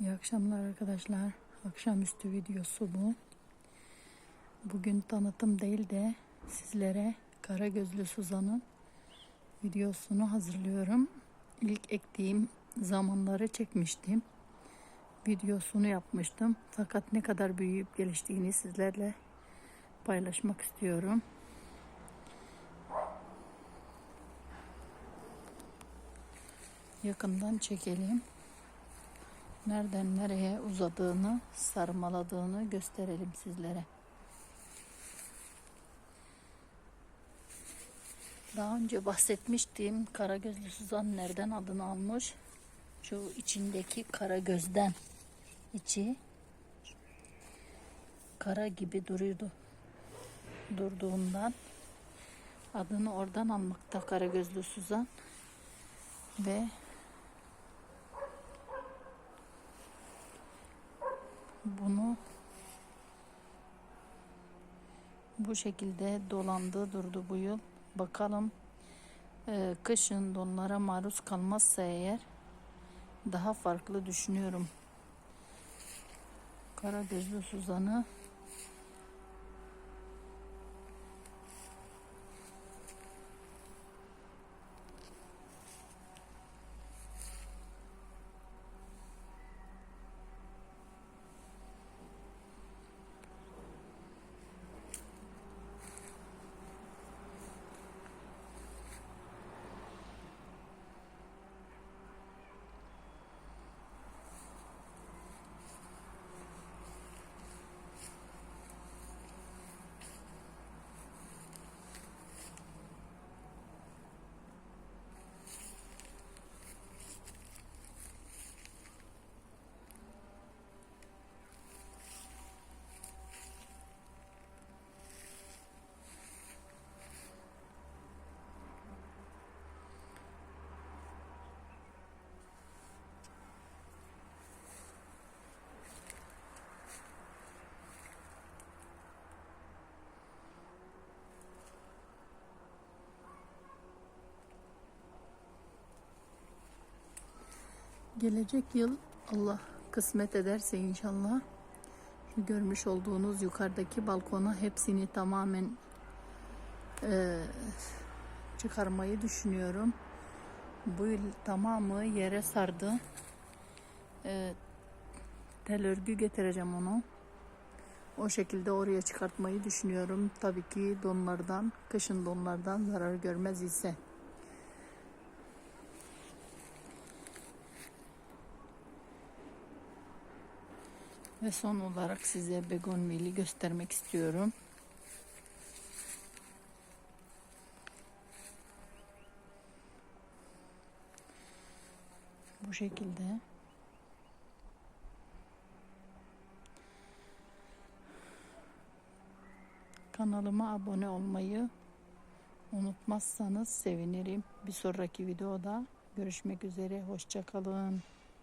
İyi akşamlar arkadaşlar. Akşamüstü videosu bu. Bugün tanıtım değil de sizlere Kara Gözlü Suzan'ın videosunu hazırlıyorum. İlk ektiğim zamanları çekmiştim. Videosunu yapmıştım. Fakat ne kadar büyüyüp geliştiğini sizlerle paylaşmak istiyorum. Yakından çekelim nereden nereye uzadığını, sarmaladığını gösterelim sizlere. Daha önce bahsetmiştim kara gözlü Suzan nereden adını almış. Şu içindeki kara gözden içi kara gibi duruyordu. Durduğundan adını oradan almakta kara gözlü Suzan ve bunu bu şekilde dolandı durdu bu yıl. Bakalım e, kışın donlara maruz kalmazsa eğer daha farklı düşünüyorum. Kara gözlü Suzan'ı Gelecek yıl Allah kısmet ederse inşallah görmüş olduğunuz yukarıdaki balkona hepsini tamamen e, çıkarmayı düşünüyorum. Bu yıl tamamı yere sardı. E, tel örgü getireceğim onu. O şekilde oraya çıkartmayı düşünüyorum. Tabii ki donlardan, kışın donlardan zarar görmez ise. Ve son olarak size begonvili göstermek istiyorum. Bu şekilde. Kanalıma abone olmayı unutmazsanız sevinirim. Bir sonraki videoda görüşmek üzere. Hoşçakalın.